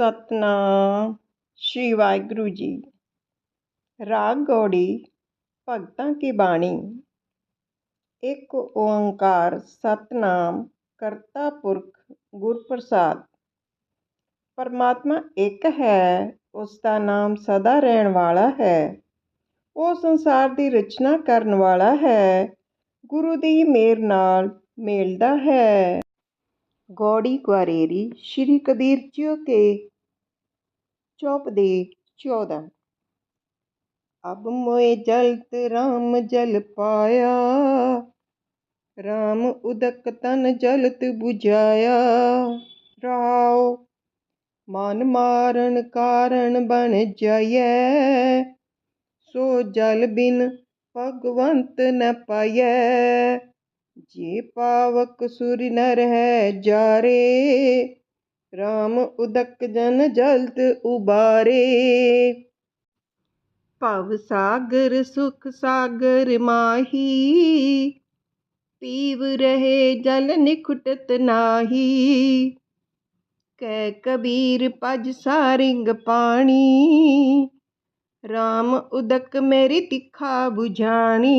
ਸਤਨਾਮ। ਸ਼੍ਰੀ ਵਾਹਿਗੁਰੂ ਜੀ। ਰਾਗ ਗੌੜੀ, ਭਗਤਾਂ ਕੀ ਬਾਣੀ। ਇੱਕ ਓੰਕਾਰ, ਸਤਨਾਮ, ਕਰਤਾ ਪੁਰਖ ਗੁਰ ਪ੍ਰਸਾਦ ਪਰਮਾਤਮਾ ਇੱਕ ਹੈ, ਉਸ ਦਾ ਨਾਮ ਸਦਾ ਰਹਿਣ ਵਾਲਾ ਹੈ। ਉਹ ਸੰਸਾਰ ਦੀ ਰਚਨਾ ਕਰਨ ਵਾਲਾ ਹੈ। ਗੁਰੂ ਦੀ ਮੇਰ ਨਾਲ ਮੇਲਦਾ ਹੈ। ਗੌੜੀ ਗੁਆਰੇਰੀ ਸ਼੍ਰੀ ਕਬੀਰ ਜੀ ਕੇ ਚੌਪਦੇ ਚੌਦ੍ਹਾਂ ਅਬ ਮੋਏ ਜਲਤ ਰਾਮ ਜਲ ਪਾਇਆ, ਰਾਮ ਉਦਕ ਤਨ ਜਲਤ 부ਝਾਇਆ ਰਾਉ ਮਨ ਮਾਰਨ ਕਾਰਨ ਬਣ ਜਾਈਐ, ਸੋ ਜਲ ਬਿਨ ਭਗਵੰਤ ਨ ਪਾਈਐ। ਜੇ ਪਾਵਕ ਸੁਰ ਨਰ ਹੈ ਜਾਰੇ ਰਾਮ ਉਦਕ ਜਨ ਜਲਤ ਉਬਾਰੇ। ਭਵ ਸਾਗਰ ਸੁਖ ਸਾਗਰ ਮਾਹੀ ਪੀਵ ਰਹੇ ਜਲ ਨਿਖੁਟਤ ਨਾਹੀ। ਕਹਿ ਕਬੀਰ ਪਜ ਸਾਰਿੰਗ ਪਾਣੀ, ਰਾਮ ਉਦਕ ਮੇਰੀ ਤਿੱਖਾ 부ਝਾਣੀ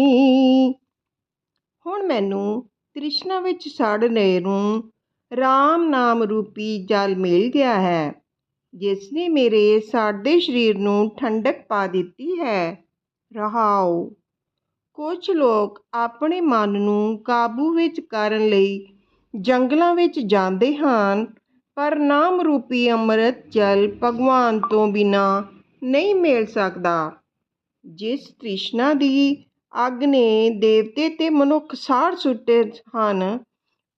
ਹੁਣ ਮੈਨੂੰ ਤ੍ਰਿਸ਼ਨਾ ਵਿੱਚ ਸੜਨੇ ਨੂੰ ਰਾਮ ਨਾਮ ਰੂਪੀ ਜਲ ਮਿਲ ਗਿਆ ਹੈ। ਜਿਸ ਨੇ ਮੇਰੇ ਸਾਡੇ ਸਰੀਰ ਨੂੰ ਠੰਡਕ ਪਾ ਦਿੱਤੀ ਹੈ। ਰਹਾਓ। ਕੁਝ ਲੋਕ ਆਪਣੇ ਮਨ ਨੂੰ ਕਾਬੂ ਵਿੱਚ ਕਰਨ ਲਈ ਜੰਗਲਾਂ ਵਿੱਚ ਜਾਂਦੇ ਹਨ, ਪਰ ਨਾਮ ਰੂਪੀ ਅੰਮ੍ਰਿਤ ਜਲ ਭਗਵਾਨ ਤੋਂ ਬਿਨਾ ਨਹੀਂ ਮਿਲ ਸਕਦਾ। ਜਿਸ ਤ੍ਰਿਸ਼ਨਾ ਦੀ ਅੱਗ ਨੇ ਦੇਵਤੇ ਤੇ ਮਨੁੱਖ ਸਾੜ ਸੁੱਟੇ ਹਨ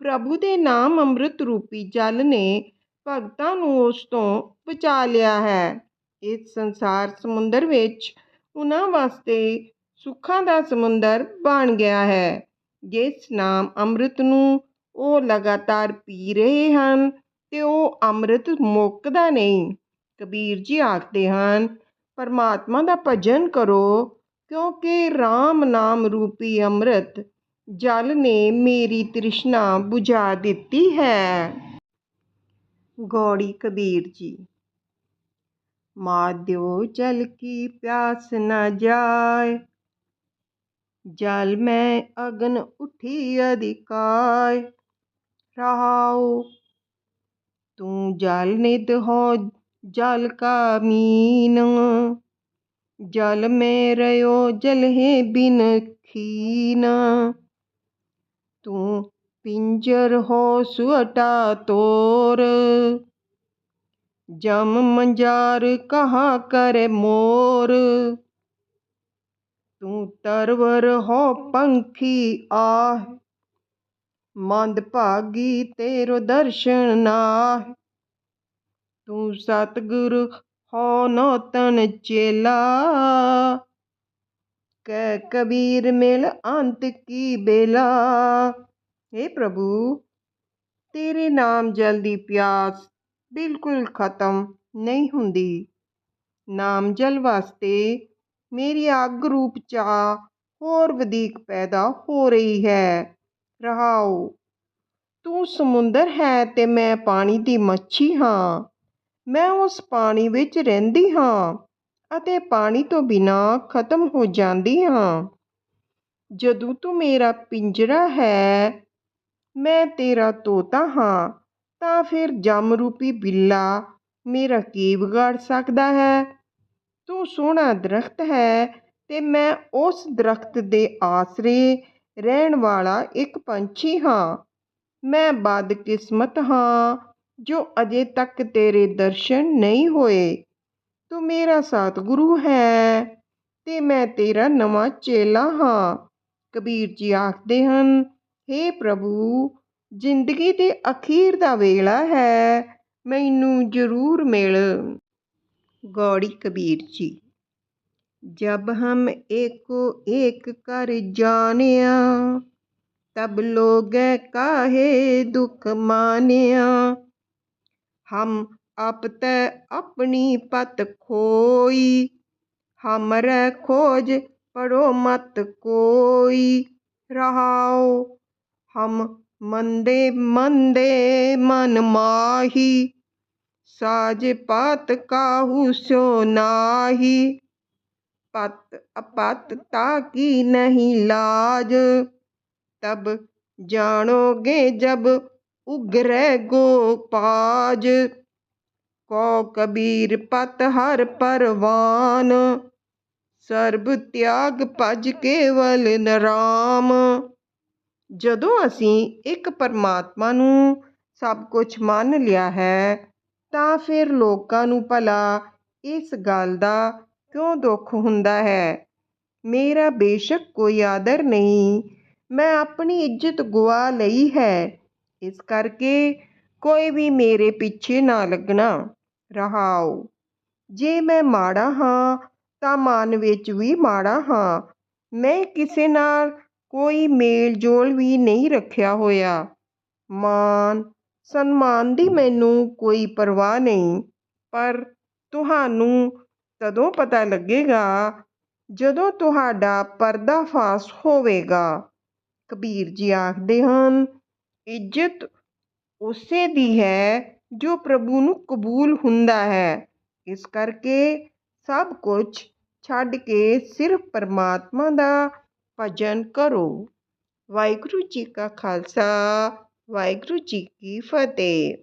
ਪ੍ਰਭੂ ਦੇ ਨਾਮ ਅੰਮ੍ਰਿਤ ਰੂਪੀ ਜਲ ਨੇ ਭਗਤਾਂ ਨੂੰ ਉਸ ਤੋਂ ਬਚਾ ਲਿਆ ਹੈ। ਇਸ ਸੰਸਾਰ ਸਮੁੰਦਰ ਵਿੱਚ ਉਹਨਾਂ ਵਾਸਤੇ ਸੁੱਖਾਂ ਦਾ ਸਮੁੰਦਰ ਬਣ ਗਿਆ ਹੈ। ਜਿਸ ਨਾਮ ਅੰਮ੍ਰਿਤ ਨੂੰ ਉਹ ਲਗਾਤਾਰ ਪੀ ਰਹੇ ਹਨ ਤੇ ਉਹ ਅੰਮ੍ਰਿਤ ਮੁੱਕਦਾ ਨਹੀਂ। ਕਬੀਰ ਜੀ ਆਖਦੇ ਹਨ, ਪਰਮਾਤਮਾ ਦਾ ਭਜਨ ਕਰੋ ਕਿਉਂਕਿ RAM ਨਾਮ ਰੂਪੀ ਅੰਮ੍ਰਿਤ ਜਲ ਨੇ ਮੇਰੀ ਤ੍ਰਿਸ਼ਨਾ 부ਝਾ ਦਿੱਤੀ ਹੈ ਗੌੜੀ ਕਬੀਰ ਜੀ ਮਾਧਿਓ ਜਲ ਕੀ ਪਿਆਸ ਨ ਜਾਏ ਜਲ ਮੈਂ ਅਗਨ ਉਠੀ ਅਧਿਕਾਇ ਰਹਾਉ ਤੂੰ ਜਲ ਨਿਧ ਹੋ ਜਲ ਕਾ ਮੀਨ ਜਲ ਮੇ ਰਿਓ ਜਲ ਹੈ ਬਿਨ ਖੀਨ ਤੂੰ ਪਿੰਜਰ ਹੋ ਸੁਅਟਾ ਤੋਰ। ਜਮ ਮੰਜਾਰ ਕਹਾ ਕਰੇ ਮੋਰ। ਤੂੰ ਤਰਵਰ ਹੋ ਪੰਖੀ ਆਹ। ਮੰਦ ਭਾਗੀ ਤੇਰੋ ਦਰਸ਼ਨ ਨਾਹ। ਤੂੰ ਸਤਗੁਰ ਹੋ ਨੋਤਨ ਚੇਲਾ। ਕਬੀਰ ਮਿਲ ਅੰਤ ਕੀ ਬੇਲਾ। हे ਪ੍ਰਭੂ, ਤੇਰੇ ਨਾਮ ਜਲ ਦੀ ਪਿਆਸ ਬਿਲਕੁਲ ਖਤਮ ਨਹੀਂ ਹੁੰਦੀ। ਨਾਮ ਜਲ ਵਾਸਤੇ ਮੇਰੀ ਅੱਗ ਰੂਪ ਚਾਹ ਹੋਰ ਵਧੇਕ ਪੈਦਾ ਹੋ ਰਹੀ ਹੈ। ਰਹਾਓ, ਤੂੰ ਸਮੁੰਦਰ ਹੈ ਤੇ ਮੈਂ ਪਾਣੀ ਦੀ ਮੱਛੀ ਹਾਂ। ਮੈਂ ਉਸ ਪਾਣੀ ਵਿੱਚ ਰਹਿੰਦੀ ਹਾਂ। ਅਤੇ ਪਾਣੀ ਤੋਂ ਬਿਨਾਂ ਖਤਮ ਹੋ ਜਾਂਦੀ ਹਾਂ। ਜਦੋਂ ਤੂੰ ਮੇਰਾ ਪਿੰਜਰਾ ਹੈ, ਮੈਂ ਤੇਰਾ ਤੋਤਾ ਹਾਂ, ਤਾਂ ਫਿਰ ਜਮ ਰੂਪੀ ਬਿੱਲਾ ਮੇਰਾ ਕੀ ਵਿਗਾੜ ਸਕਦਾ ਹੈ। ਤੂੰ ਸੋਹਣਾ ਦਰਖਤ ਹੈ ਤੇ ਮੈਂ ਉਸ ਦਰਖਤ ਦੇ ਆਸਰੇ ਰਹਿਣ ਵਾਲਾ ਇੱਕ ਪੰਛੀ ਹਾਂ। ਮੈਂ ਬਦਕਿਸਮਤ ਹਾਂ ਜੋ ਅਜੇ ਤੱਕ ਤੇਰੇ ਦਰਸ਼ਨ ਨਹੀਂ ਹੋਏ। ਤੂੰ ਮੇਰਾ ਸਤਿਗੁਰੂ ਹੈ ਤੇ ਮੈਂ ਤੇਰਾ ਨਵਾਂ ਚੇਲਾ ਹਾਂ। ਕਬੀਰ ਜੀ ਆਖਦੇ ਹਨ हे ਪ੍ਰਭੂ, ਜ਼ਿੰਦਗੀ ਦੇ ਅਖੀਰ ਦਾ ਵੇਲਾ ਹੈ, ਮੈਨੂੰ ਜ਼ਰੂਰ ਮਿਲ। ਗੌੜੀ ਕਬੀਰ ਜੀ, ਜਬ ਹਮ ਏਕੋ ਏਕ ਕਰ ਜਾਣਿਆ, ਤਬ ਲੋਗੈ ਕਾਹੇ ਦੁਖ ਮਾਨਿਆ। ਹਮ ਆਪਤੈ ਆਪਣੀ ਪਤ ਖੋਈ, ਹਮਰੈ ਖੋਜ ਪਰੋ ਮਤ ਕੋਈ। ਰਹਾਉ, ਹਮ ਮੰਦੇ ਮੰਦੇ ਮਨ ਮਾਹੀ, ਸਾਜ ਪਾਤ ਕਾਹੂ ਸੋ ਨਾਹੀ। ਪਤ ਅਪਤ ਤਾ ਕੀ ਨਹੀਂ ਲਾਜ, ਤਬ ਜਾਣੋਗੇ ਜਬ ਉਗਰੈ ਗੋਪਾਜ। ਕੋ ਕਬੀਰ ਪਤ ਹਰ ਪਰਵਾਨ, ਸਰਬ ਤਿਆਗ ਭਜ ਕੇਵਲ ਨਰਾਮ। ਜਦੋਂ ਅਸੀਂ ਇੱਕ ਪਰਮਾਤਮਾ ਨੂੰ ਸਭ ਕੁਝ ਮੰਨ ਲਿਆ ਹੈ, ਤਾਂ ਫਿਰ ਲੋਕਾਂ ਨੂੰ ਭਲਾ ਇਸ ਗੱਲ ਦਾ ਕਿਉਂ ਦੁੱਖ ਹੁੰਦਾ ਹੈ? ਮੇਰਾ ਬੇਸ਼ੱਕ ਕੋਈ ਆਦਰ ਨਹੀਂ, ਮੈਂ ਆਪਣੀ ਇੱਜ਼ਤ ਗੁਆ ਲਈ ਹੈ। ਇਸ ਕਰਕੇ ਕੋਈ ਵੀ ਮੇਰੇ ਪਿੱਛੇ ਨਾ ਲੱਗਣਾ। ਰਹਾਓ ਜੇ ਮੈਂ ਮਾੜਾ ਹਾਂ, ਤਾਂ ਮਨ ਵਿੱਚ ਵੀ ਮਾੜਾ ਹਾਂ। ਮੈਂ ਕਿਸੇ ਨਾਲ ਕੋਈ ਮੇਲ ਜੋਲ ਵੀ ਨਹੀਂ ਰੱਖਿਆ ਹੋਇਆ। ਮਾਨ, ਸਨਮਾਨ ਦੀ ਮੈਨੂੰ ਕੋਈ ਪਰਵਾਹ ਨਹੀਂ। ਪਰ ਤੁਹਾਨੂੰ ਤਦੋਂ ਪਤਾ ਲੱਗੇਗਾ ਜਦੋਂ ਤੁਹਾਡਾ ਪਰਦਾਫਾਸ਼ ਹੋਵੇਗਾ। ਕਬੀਰ ਜੀ ਆਖਦੇ ਹਨ, ਇੱਜ਼ਤ ਉਸੇ ਦੀ ਹੈ ਜੋ ਪ੍ਰਭੂ ਨੂੰ ਕਬੂਲ ਹੁੰਦਾ ਹੈ, ਇਸ ਕਰਕੇ ਸਭ ਕੁਝ ਛੱਡ ਕੇ ਸਿਰਫ ਪਰਮਾਤਮਾ ਦਾ ਭਜਨ ਕਰੋ। ਵਾਹਿਗੁਰੂ ਜੀ ਕਾ ਖਾਲਸਾ, ਵਾਹਿਗੁਰੂ ਜੀ ਕੀ ਫਤਿਹ।